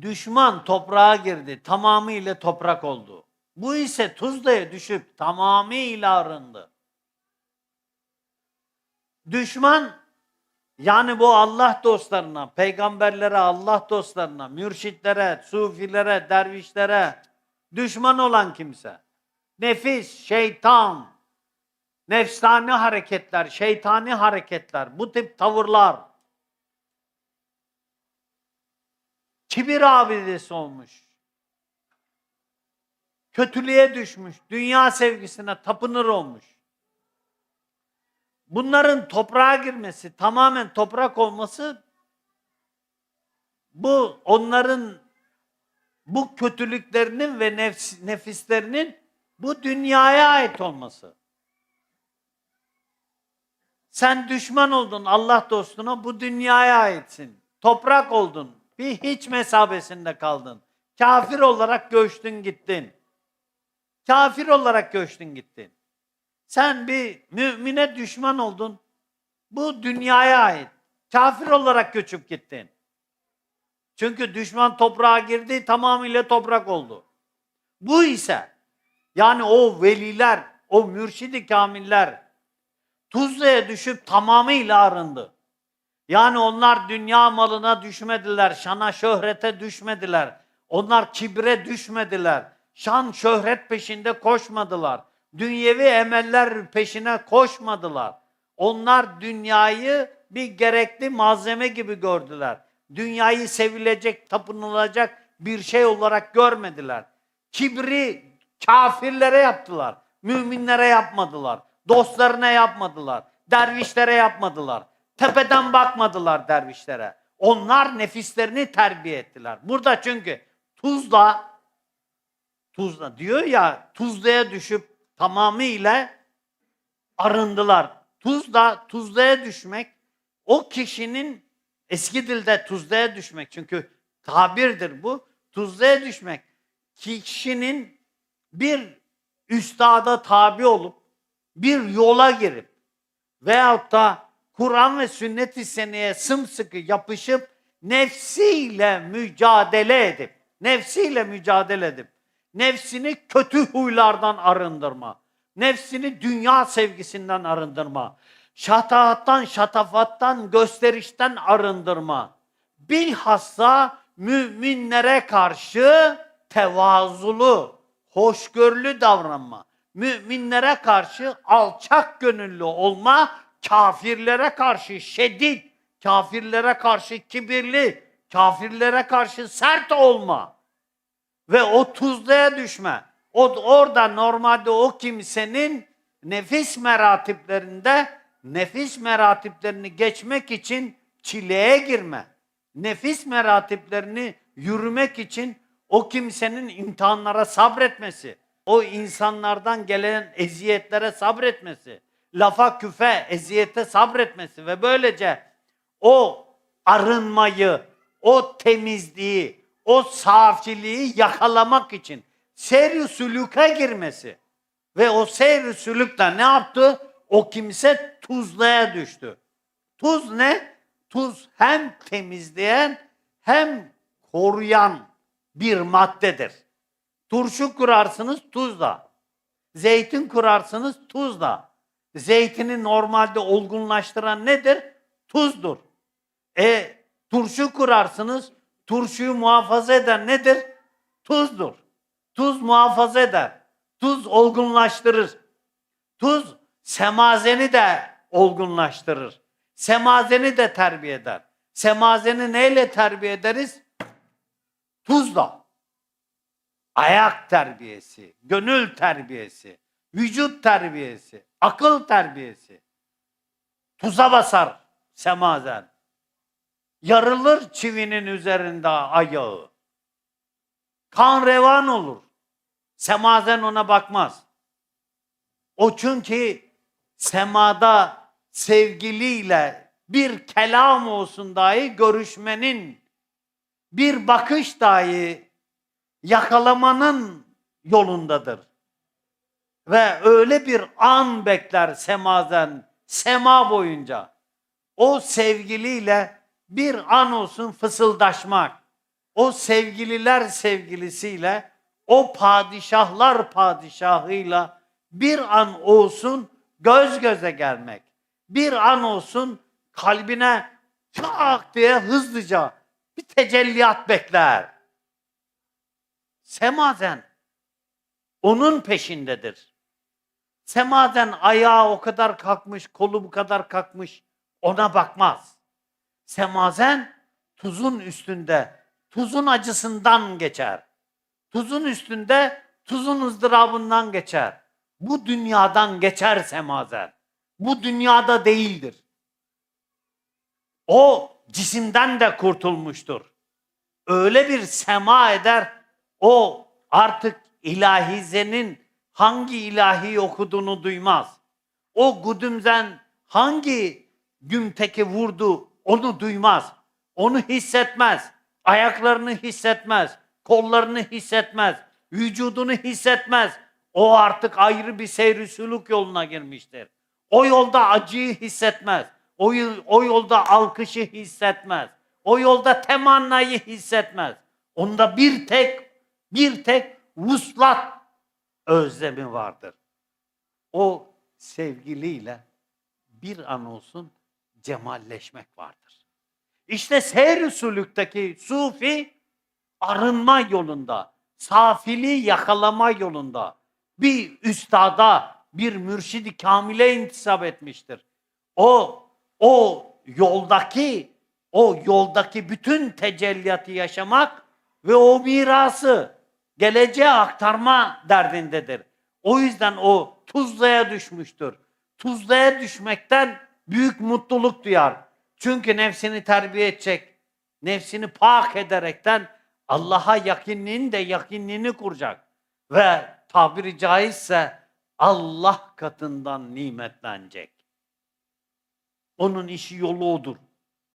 düşman toprağa girdi, tamamıyla toprak oldu. Bu ise Tuzla'ya düşüp tamamıyla arındı. Düşman yani bu Allah dostlarına, peygamberlere, Allah dostlarına, mürşitlere, sufilere, dervişlere düşman olan kimse. Nefis, şeytan, nefsani hareketler, şeytani hareketler, bu tip tavırlar. Kibir abidesi olmuş. Kötülüğe düşmüş, dünya sevgisine tapınır olmuş. Bunların toprağa girmesi, tamamen toprak olması bu onların bu kötülüklerinin ve nefs, nefislerinin bu dünyaya ait olması. Sen düşman oldun Allah dostuna bu dünyaya aitsin. Toprak oldun. Bir hiç mesabesinde kaldın. Kafir olarak göçtün gittin. Kafir olarak göçtün gittin. Sen bir mümine düşman oldun. Bu dünyaya ait. Kafir olarak göçüp gittin. Çünkü düşman toprağa girdi, tamamıyla toprak oldu. Bu ise yani o veliler, o mürşidi kamiller Tuzla'ya düşüp tamamıyla arındı. Yani onlar dünya malına düşmediler, şana şöhrete düşmediler. Onlar kibre düşmediler. Şan şöhret peşinde koşmadılar. Dünyevi emeller peşine koşmadılar. Onlar dünyayı bir gerekli malzeme gibi gördüler. Dünyayı sevilecek, tapınılacak bir şey olarak görmediler. Kibri kafirlere yaptılar. Müminlere yapmadılar. Dostlarına yapmadılar. Dervişlere yapmadılar. Tepeden bakmadılar dervişlere. Onlar nefislerini terbiye ettiler. Burada çünkü Tuzla Tuzla diyor ya Tuzla'ya düşüp tamamıyla arındılar. Tuzla, Tuzla'ya düşmek o kişinin eski dilde Tuzla'ya düşmek çünkü tabirdir bu. Tuzla'ya düşmek kişinin bir üstada tabi olup bir yola girip veyahut da Kur'an ve sünnet-i seneye sımsıkı yapışıp nefsiyle mücadele edip nefsiyle mücadele edip nefsini kötü huylardan arındırma. Nefsini dünya sevgisinden arındırma. Şatahattan, şatafattan, gösterişten arındırma. Bilhassa müminlere karşı tevazulu, hoşgörülü davranma. Müminlere karşı alçak gönüllü olma, kafirlere karşı şiddet, kafirlere karşı kibirli, kafirlere karşı sert olma ve o tuzluğa düşme. O, orada normalde o kimsenin nefis meratiplerinde nefis meratiplerini geçmek için çileye girme. Nefis meratiplerini yürümek için o kimsenin imtihanlara sabretmesi, o insanlardan gelen eziyetlere sabretmesi, lafa küfe, eziyete sabretmesi ve böylece o arınmayı, o temizliği, o safiliği yakalamak için seyr-i sülüke girmesi. Ve o seyr-i sülükle ne yaptı? O kimse tuzlaya düştü. Tuz ne? Tuz hem temizleyen hem koruyan bir maddedir. Turşu kurarsınız tuzla. Zeytin kurarsınız tuzla. Zeytini normalde olgunlaştıran nedir? Tuzdur. E turşu kurarsınız, turşuyu muhafaza eden nedir? Tuzdur. Tuz muhafaza eder. Tuz olgunlaştırır. Tuz semazeni de olgunlaştırır. Semazeni de terbiye eder. Semazeni neyle terbiye ederiz? Tuzla. Ayak terbiyesi, gönül terbiyesi, vücut terbiyesi, akıl terbiyesi. Tuza basar semazen. Yarılır çivinin üzerinde ayağı. Kan revan olur. Semazen ona bakmaz. O çünkü semada sevgiliyle bir kelam olsun dahi görüşmenin, bir bakış dahi yakalamanın yolundadır. Ve öyle bir an bekler semazen, sema boyunca. O sevgiliyle bir an olsun fısıldaşmak, o sevgililer sevgilisiyle, o padişahlar padişahıyla bir an olsun göz göze gelmek. Bir an olsun kalbine çak diye hızlıca bir tecelliyat bekler. Semazen onun peşindedir. Semazen ayağı o kadar kalkmış, kolu bu kadar kalkmış ona bakmaz. Semazen tuzun üstünde, tuzun acısından geçer. Tuzun üstünde, tuzun ızdırabından geçer. Bu dünyadan geçer semazen. Bu dünyada değildir. O cisimden de kurtulmuştur. Öyle bir sema eder, o artık ilahizenin hangi ilahi okuduğunu duymaz. O gudümden hangi gümteki vurdu onu duymaz. Onu hissetmez. Ayaklarını hissetmez. Kollarını hissetmez. Vücudunu hissetmez. O artık ayrı bir seyri sülük yoluna girmiştir. O yolda acıyı hissetmez. O, o yolda alkışı hissetmez. O yolda temannayı hissetmez. Onda bir tek bir tek vuslat özlemi vardır. O sevgiliyle bir an olsun cemalleşmek vardır. İşte seyr-i sülükteki sufi arınma yolunda, safili yakalama yolunda bir üstada, bir mürşidi kamile intisap etmiştir. O o yoldaki o yoldaki bütün tecelliyatı yaşamak ve o mirası geleceğe aktarma derdindedir. O yüzden o Tuzla'ya düşmüştür. Tuzla'ya düşmekten büyük mutluluk duyar. Çünkü nefsini terbiye edecek, nefsini pak ederekten Allah'a yakinliğin de yakinliğini kuracak. Ve tabiri caizse Allah katından nimetlenecek. Onun işi yolu odur.